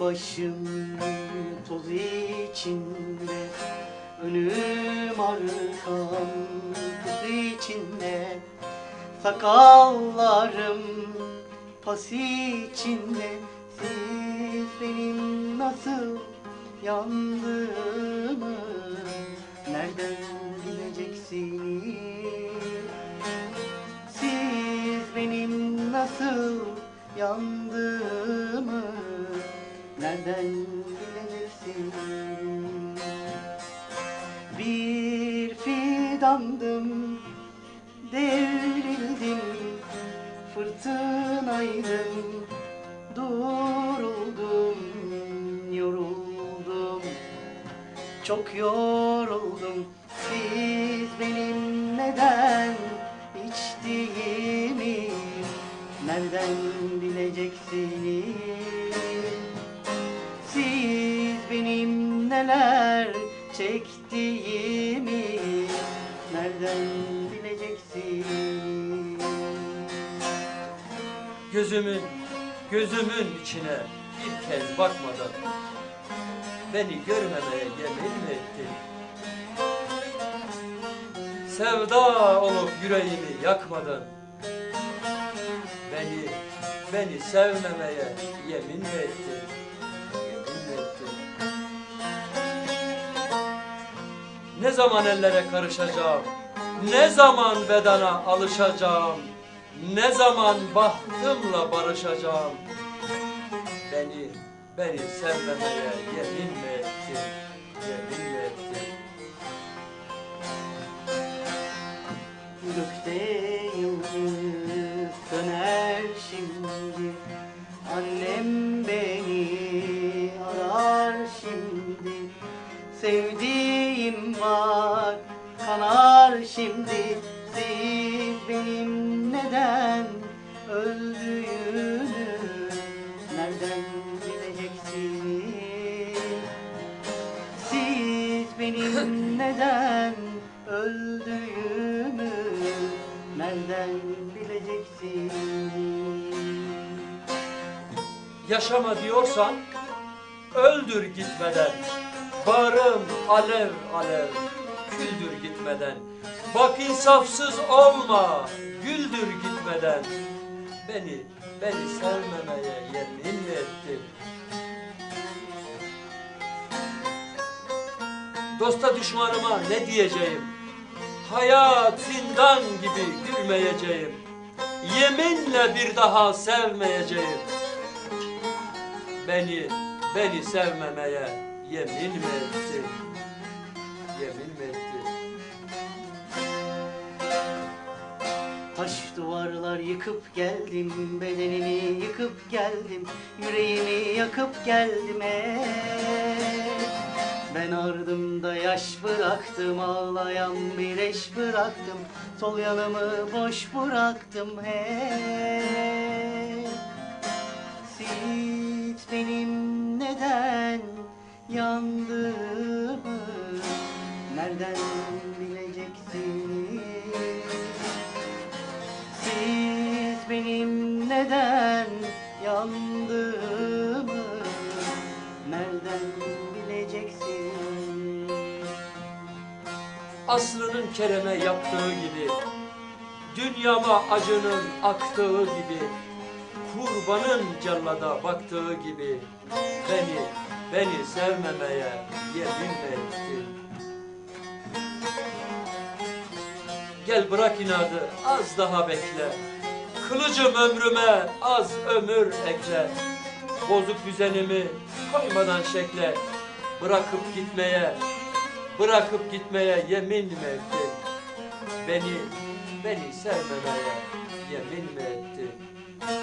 başım toz içinde. Önüm arkam toz içinde. Sakallarım pas içinde. Siz benim nasıl yandığımı Nereden bileceksiniz? Siz benim nasıl yandığımı Nereden bileceksiniz Bir fidandım devrildim Fırtınaydım duruldum yoruldum. Çok yoruldum Siz benim neden içtiğimi Nereden bileceksiniz neler çektiğimi Nereden bileceksiniz Gözümün, gözümün içine bir kez bakmadan beni görmemeye yemin mi ettin? Sevda olup yüreğimi yakmadan beni, beni sevmemeye yemin mi ettin? Ne zaman ellere karışacağım? Ne zaman bedana alışacağım? Ne zaman bahtımla barışacağım? Beni, beni sevmemeye yemin mi ettin? Yemin mi ettin? Gökte yıldız şimdi Annem beni arar şimdi Sevdiğim var kanar şimdi Siz benim neden öldüğümü Nereden bileceksiniz siz benim neden öldüğümü nereden bileceksiniz? Yaşama diyorsan öldür gitmeden. Bağrım alev alev küldür gitmeden. Bak insafsız olma güldür gitmeden. Beni, beni sevmemeye yemin mi ettin? Dosta düşmanıma ne diyeceğim? Hayat zindan gibi gülmeyeceğim. Yeminle bir daha sevmeyeceğim. Beni, beni sevmemeye yemin mi ettin? Yemin mi ettin? Taş duvarlar yıkıp geldim, bedenimi yıkıp geldim, yüreğimi yakıp geldim ey. Ben ardımda yaş bıraktım, ağlayan bir eş bıraktım, sol yanımı boş bıraktım hey. Siz benim yandığımı nereden bileceksiniz? Siz benim neden yandığımı nereden bileceksiniz? Aslı'nın Kerem'e yaptığı gibi, dünyama acının aktığı gibi, kurbanın cellada baktığı gibi, beni, beni sevmemeye yemin mi ettin? Gel bırak inadı, az daha bekle. Kılıcım ömrüme az ömür ekle. Bozuk düzenimi koymadan şekle. Bırakıp gitmeye, bırakıp gitmeye yemin mi ettin? Beni, beni sevmemeye yemin